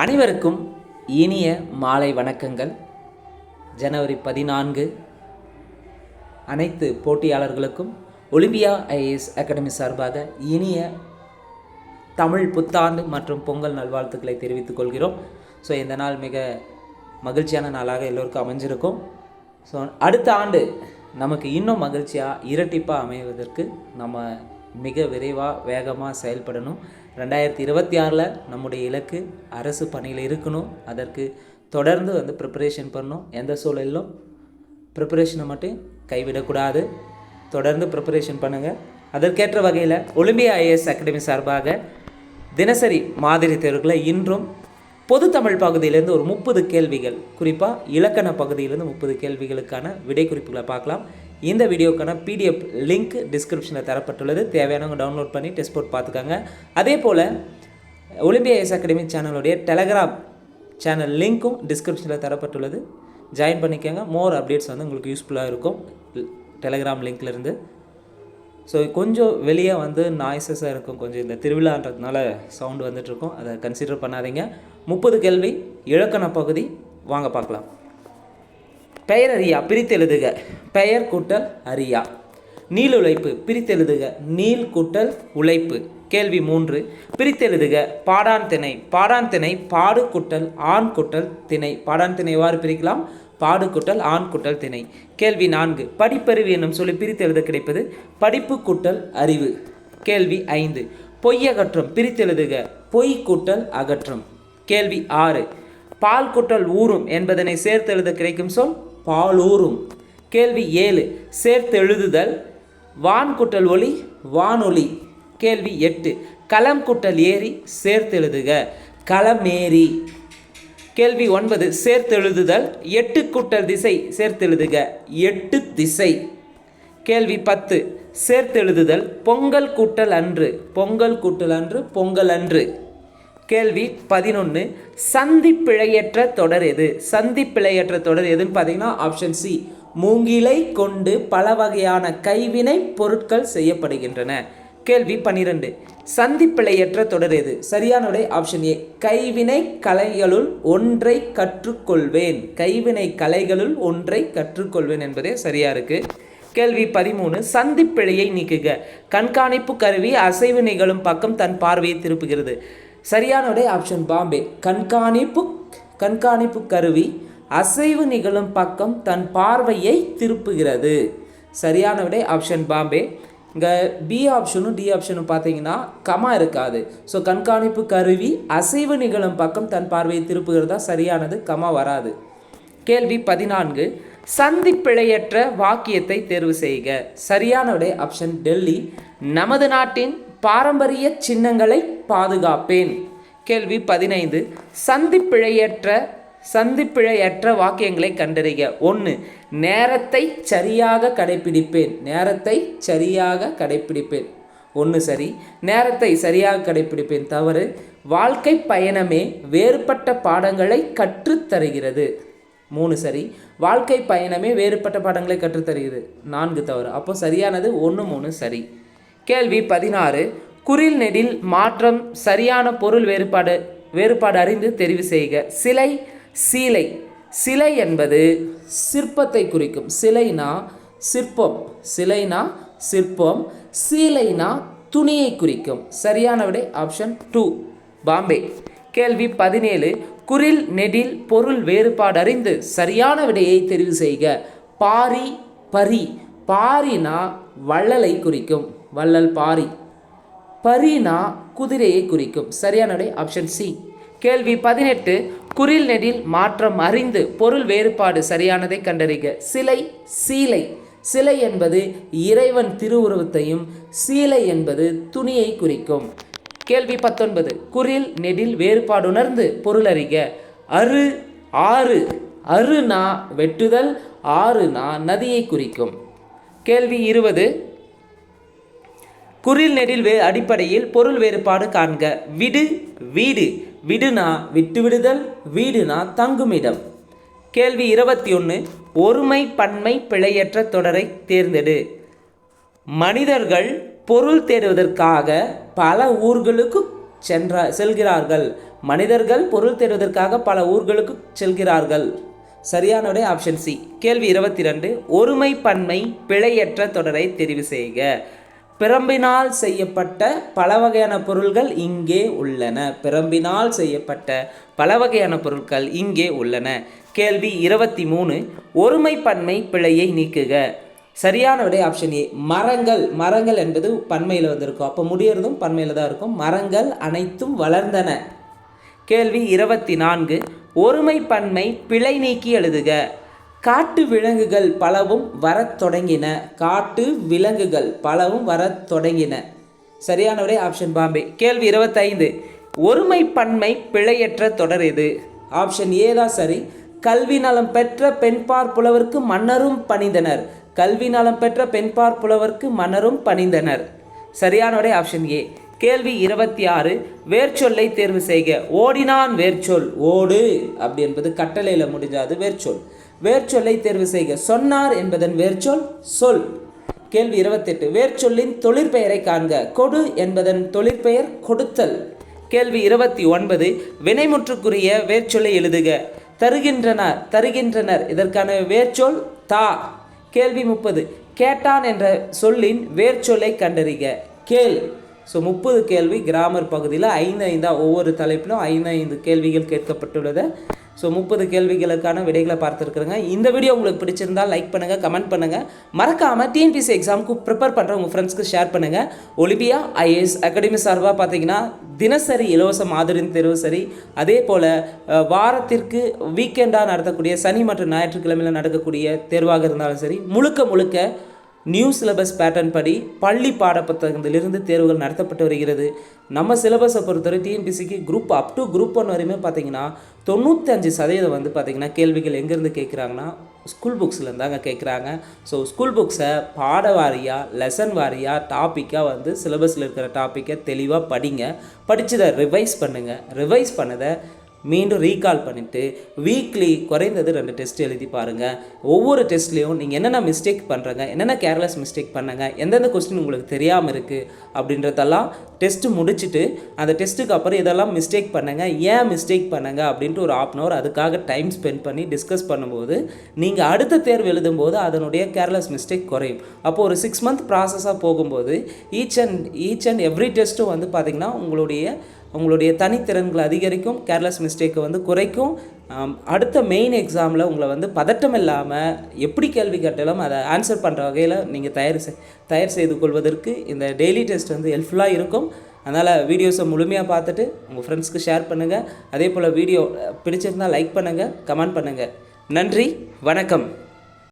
அனைவருக்கும் இனிய மாலை வணக்கங்கள். ஜனவரி பதினான்கு. அனைத்து போட்டியாளர்களுக்கும் ஒலிம்பியா ஐஏஎஸ் அகாடமி சார்பாக இனிய தமிழ் புத்தாண்டு மற்றும் பொங்கல் நல்வாழ்த்துக்களை தெரிவித்துக் கொள்கிறோம். ஸோ இந்த நாள் மிக மகிழ்ச்சியான நாளாக எல்லோருக்கும் அமைஞ்சிருக்கும். ஸோ அடுத்த ஆண்டு நமக்கு இன்னும் மகிழ்ச்சியாக இரட்டிப்பாக அமைவதற்கு நம்ம மிக விரைவாக வேகமாக செயல்படணும். ரெண்டாயிரத்தி இருபத்தி ஆறில் நம்முடைய இலக்கு அரசு பணியில் இருக்கணும். அதற்கு தொடர்ந்து வந்து ப்ரிப்பரேஷன் பண்ணணும். எந்த சூழலிலும் ப்ரிப்பரேஷனை மட்டும் கைவிடக்கூடாது. தொடர்ந்து ப்ரிப்பரேஷன் பண்ணுங்கள் அதற்கேற்ற வகையில் ஒலிம்பியா ஐஏஎஸ் அகாடமி சார்பாக தினசரி மாதிரி தேர்வுகளை இன்றும் பொது தமிழ் பகுதியிலேருந்து ஒரு முப்பது கேள்விகள் குறிப்பாக இலக்கண பகுதியிலேருந்து முப்பது கேள்விகளுக்கான விடை குறிப்புகளை பார்க்கலாம். இந்த வீடியோக்கான பிடிஎஃப் லிங்க் டிஸ்கிரிப்ஷனில் தரப்பட்டுள்ளது. தேவையானவங்க டவுன்லோட் பண்ணி டெஸ்ட் போட்டு பார்த்துக்கோங்க. அதே போல் ஒலிம்பியா எஸ் அகாடமி சேனலுடைய டெலகிராம் சேனல் லிங்க்கும் டிஸ்கிரிப்ஷனில் தரப்பட்டுள்ளது. ஜாயின் பண்ணிக்கோங்க. மோர் அப்டேட்ஸ் வந்து உங்களுக்கு யூஸ்ஃபுல்லாக இருக்கும். டெலகிராம் லிங்க்லேருந்து ஸோ கொஞ்சம் வெளியே வந்து நாய்ஸஸாக இருக்கும். கொஞ்சம் இந்த திருவிழான்றதுனால சவுண்டு வந்துட்டுருக்கும் அதை கன்சிடர் பண்ணாதீங்க. முப்பது கேள்வி இலக்கண பகுதி. வாங்க பார்க்கலாம். பெயர் அறியா பிரித்தெழுதுக பெயர் கூட்டல் அறியா. நீள் உழைப்பு பிரித்தெழுதுக நீள் கூட்டல் உழைப்பு. கேள்வி மூன்று. பிரித்தெழுதுக பாடான் திணை. பாடான் திணை பாடு குட்டல் ஆண் குட்டல் திணை. பாடான் திணை எவ்வாறு பிரிக்கலாம்? பாடு குட்டல் ஆண் குட்டல் திணை. கேள்வி நான்கு. படிப்பறிவு என்னும் சொல்லி பிரித்தெழுத கிடைப்பது படிப்பு குட்டல் அறிவு. கேள்வி ஐந்து. பொய்யகற்றும் பிரித்தெழுதுக பொய் கூட்டல் அகற்றும். கேள்வி ஆறு. பால் குட்டல் ஊறும் என்பதனை சேர்த்தெழுத கிடைக்கும் சொல் பாலூரும் கேள்வி ஏழு. சேர்த்து எழுதுதல் வான் ஒளி வானொலி. கேள்வி எட்டு. களம் குட்டல் ஏரி சேர்த்து எழுதுக களமேரி கேள்வி ஒன்பது. சேர்த்து எழுதுதல் எட்டு குட்டல் திசை சேர்த்து எழுதுக எட்டு திசை. கேள்வி பத்து. சேர்த்து எழுதுதல் பொங்கல் கூட்டல் அன்று. பொங்கல் கூட்டல் அன்று பொங்கல் அன்று. கேள்வி பதினொன்று சந்தி பிழையற்ற தொடர் எது? சந்தி பிழையற்ற தொடர் எதுன்னு பார்த்தீங்கன்னா ஆப்ஷன் சி மூங்கிலை கொண்டு பல வகையான கைவினை பொருட்கள் செய்யப்படுகின்றன. கேள்வி பன்னிரெண்டு. சந்தி பிழையற்ற தொடர் எது? சரியான உடைய ஆப்ஷன் ஏ கைவினை கலைகளுள் ஒன்றை கற்றுக்கொள்வேன். கைவினை கலைகளுள் ஒன்றை கற்றுக்கொள்வேன் என்பதே சரியா இருக்கு. கேள்வி பதிமூணு. சந்திப்பிழையை நீக்குக. கண்காணிப்பு கருவி அசைவு நிகழும் பக்கம் தன் பார்வையை திருப்புகிறது. சரியான விடை ஆப்ஷன் பாம்பே. கண்காணிப்பு கண்காணிப்பு கருவி அசைவு நிகழும் பக்கம் தன் பார்வையை திருப்புகிறது. சரியான விடை ஆப்ஷன் பாம்பே. இங்கே பி ஆப்ஷனும் டி ஆப்ஷனும் பார்த்தீங்கன்னா கமா இருக்காது. ஸோ கண்காணிப்பு கருவி அசைவு நிகழும் பக்கம் தன் பார்வையை திருப்புகிறது? தான் சரியானது கமா வராது. கேள்வி பதினான்கு. சந்திப்பிழையற்ற வாக்கியத்தை தேர்வு செய்க. சரியான விடை ஆப்ஷன் டெல்லி. நமது நாட்டின் பாரம்பரிய சின்னங்களை பாதுகாப்பேன். கேள்வி பதினைந்து. சந்திப்பிழையற்ற சந்திப்பிழையற்ற வாக்கியங்களை கண்டறிக. ஒன்று நேரத்தை சரியாக கடைப்பிடிப்பேன். நேரத்தை சரியாக கடைப்பிடிப்பேன். ஒன்று சரி. நேரத்தை சரியாக கடைப்பிடிப்பேன். தவறு. வாழ்க்கை பயணமே வேறுபட்ட பாடங்களை கற்றுத்தருகிறது. மூணு சரி. வாழ்க்கை பயணமே வேறுபட்ட பாடங்களை கற்றுத்தருகிறது. நான்கு தவறு. அப்போ சரியானது ஒன்று மூணு சரி. கேள்வி பதினாறு. குறில் நெடில் மாற்றம் சரியான பொருள் வேறுபாடு வேறுபாடு அறிந்து தெரிவு செய்க. சிலை சீலை. சிலை என்பது சிற்பத்தை குறிக்கும். சிலைனா சிற்பம். சிலைனா சிற்பம். சீலைனா துணியை குறிக்கும். சரியான விடை ஆப்ஷன் டூ. பாம்பே. கேள்வி பதினேழு. குரில் நெடில் பொருள் வேறுபாடு அறிந்து சரியான விடையை தெரிவு செய்க. பாரி பரி. பாரினா வள்ளலை குறிக்கும். வள்ளல் பாரி. பரினா குதிரையை குறிக்கும். சரியானுடைய ஆப்ஷன் சி கேள்வி பதினெட்டு. குரில் நெடில் மாற்றம் அறிந்து பொருள் வேறுபாடு சரியானதை கண்டறிக. சிலை சீலை. சிலை என்பது இறைவன் திருவுருவத்தையும் சீலை என்பது துணியை குறிக்கும். கேள்வி பத்தொன்பது. குரில் நெடில் வேறுபாடு உணர்ந்து பொருள் அறிக. அரு ஆறு. அருனா வெட்டுதல் ஆறுனா நதியை குறிக்கும். கேள்வி இருபது. குரில் நெடில் வே அடிப்படையில் பொருள் வேறுபாடு காண்க. விடு வீடு. விடுனா விட்டுவிடுதல் வீடுனா தங்குமிடம். கேள்வி இருபத்தி ஒன்று ஒருமை பன்மை பிழையற்ற தொடரை தேர்ந்தெடு. மனிதர்கள் பொருள் தேடுவதற்காக பல ஊர்களுக்கு சென்ற செல்கிறார்கள். மனிதர்கள் பொருள் தேடுவதற்காக பல ஊர்களுக்கு செல்கிறார்கள். சரியான ஆப்ஷன் சி கேள்வி இருபத்தி ரெண்டு. ஒருமை பன்மை பிழையற்ற தொடரை தெரிவு செய்க. பிரம்பினால் செய்யப்பட்ட பல வகையான பொருள்கள் இங்கே உள்ளன. பிரம்பினால் செய்யப்பட்ட பல வகையான பொருட்கள் இங்கே உள்ளன. கேள்வி இருபத்தி மூணு ஒருமை பன்மை பிழையை நீக்குக. சரியான விடை ஆப்ஷன் ஏ மரங்கள். மரங்கள் என்பது பன்மையில் வந்திருக்கும். அப்போ முடியறதும் பன்மையில் தான் இருக்கும். மரங்கள் அனைத்தும் வளர்ந்தன. கேள்வி இருபத்தி நான்கு ஒருமை பன்மை பிழை நீக்கி எழுதுக. காட்டு விலங்குகள் பலவும் வரத் தொடங்கின. காட்டு விலங்குகள் பலவும் வரத் தொடங்கின. சரியான விடை ஆப்ஷன் பாம்பே. கேள்வி இருபத்தைந்து. ஒருமை பன்மை பிழையற்ற தொடர் எது? ஆப்ஷன் ஏ தான் சரி. கல்வி நலம் பெற்ற பெண்பார் புலவருக்கு மன்னரும் பணிந்தனர். கல்வி நலம் பெற்ற பெண்பார் புலவருக்கு மன்னரும் பணிந்தனர். சரியான விடை ஆப்ஷன் ஏ. கேள்வி இருபத்தி ஆறு வேர்ச்சொல்லை தேர்வு செய்க. ஓடினான் வேர்ச்சொல் ஓடு அப்படி என்பது கட்டளையில் முடிஞ்சாது வேர்ச்சொல். வேர்ச்சொல்லை தேர்வு செய்க. சொன்னார் என்பதன் வேர்ச்சொல் சொல். கேள்வி இருபத்தெட்டு வேர்ச்சொல்லின் தொழிற்பெயரை காண்க. கொடு என்பதன் தொழிற்பெயர் கொடுத்தல். கேள்வி இருபத்தி ஒன்பது வினைமுற்றுக்குரிய வேர்ச்சொல்லை எழுதுக. தருகின்றனர் தருகின்றனர். இதற்கான வேர்ச்சொல் தா. கேள்வி முப்பது கேட்டான் என்ற சொல்லின் வேர்ச்சொல்லை கண்டறிக. கேள். ஸோ முப்பது கேள்வி கிராமர் பகுதியில் ஐந்து ஐந்தாக ஒவ்வொரு தலைப்பிலும் ஐந்து ஐந்து கேள்விகள் கேட்கப்பட்டுள்ளது. ஸோ முப்பது கேள்விகளுக்கான விடைகளை பார்த்துருக்குறேங்க. இந்த வீடியோ உங்களுக்கு பிடிச்சிருந்தால் லைக் பண்ணுங்கள் கமெண்ட் பண்ணுங்கள் மறக்காமல் டிஎன்பிசி எக்ஸாமுக்கு ப்ரிப்பேர் பண்ணுற உங்கள் ஃப்ரெண்ட்ஸ்க்கு ஷேர் பண்ணுங்கள் ஒலிம்பியா ஐஏஎஸ் அகாடமி சார்பாக பார்த்தீங்கன்னா தினசரி இலவச மாதிரின் தேர்வு சரி. அதே போல் வாரத்திற்கு வீக்கெண்டாக நடத்தக்கூடிய சனி மற்றும் ஞாயிற்றுக்கிழமையில் நடக்கக்கூடிய தேர்வாக இருந்தாலும் சரி முழுக்க முழுக்க நியூ சிலபஸ் பேட்டர்ன் படி பள்ளி பாடப்புத்தகத்திலிருந்து தேர்வுகள் நடத்தப்பட்டு வருகிறது. நம்ம சிலபஸை பொறுத்தவரை டிஎன்பிசிக்கு group up to group one வரையுமே பார்த்தீங்கன்னா தொண்ணூத்தஞ்சு சதவீதம் வந்து பார்த்திங்கன்னா கேள்விகள் எங்கேருந்து கேட்குறாங்கன்னா ஸ்கூல் புக்ஸ்லேருந்தாங்க கேட்குறாங்க. ஸோ ஸ்கூல் புக்ஸை பாட வாரியாக லெசன் வாரியாக டாப்பிக்காக வந்து சிலபஸில் இருக்கிற டாப்பிக்கை தெளிவாக படிங்க. படித்ததை ரிவைஸ் பண்ணுங்கள் ரிவைஸ் பண்ணதை மீண்டும் ரீகால் பண்ணிவிட்டு வீக்லி குறைந்தது ரெண்டு டெஸ்ட் எழுதி பாருங்கள் ஒவ்வொரு டெஸ்ட்லேயும் நீங்கள் என்னென்ன மிஸ்டேக் பண்ணுறங்க என்னென்ன கேர்லெஸ் மிஸ்டேக் பண்ணுங்க எந்தெந்த கொஸ்டின் உங்களுக்கு தெரியாமல் இருக்குது அப்படின்றதெல்லாம் டெஸ்ட்டு முடிச்சுட்டு அந்த டெஸ்ட்டுக்கு அப்புறம் இதெல்லாம் மிஸ்டேக் பண்ணுங்க ஏன் மிஸ்டேக் பண்ணுங்க அப்படின்ட்டு ஒரு ஆஃப் அன் ஹவர் அதுக்காக டைம் ஸ்பெண்ட் பண்ணி டிஸ்கஸ் பண்ணும்போது நீங்கள் அடுத்த தேர்வு எழுதும்போது அதனுடைய கேர்லெஸ் மிஸ்டேக் குறையும். அப்போது ஒரு சிக்ஸ் மந்த் ப்ராசஸாக போகும்போது each and each and every டெஸ்ட்டும் வந்து பார்த்திங்கன்னா உங்களுடைய உங்களுடைய தனித்திறன்களை அதிகரிக்கும் கேர்லெஸ் மிஸ்டேக்கை வந்து குறைக்கும். அடுத்த மெயின் எக்ஸாமில் உங்களை வந்து பதட்டம் இல்லாமல் எப்படி கேள்வி கேட்டாலும் அதை ஆன்சர் பண்ணுற வகையில் நீங்கள் தயார் செய் தயார் செய்து கொள்வதற்கு இந்த டெய்லி டெஸ்ட் வந்து ஹெல்ப்ஃபுல்லாக இருக்கும். அதனால் வீடியோஸை முழுமையாக பார்த்துட்டு உங்கள் ஃப்ரெண்ட்ஸ்க்கு ஷேர் பண்ணுங்கள் அதே போல் வீடியோ பிடிச்சிருந்தால் லைக் பண்ணுங்கள் கமெண்ட் பண்ணுங்கள் நன்றி வணக்கம்.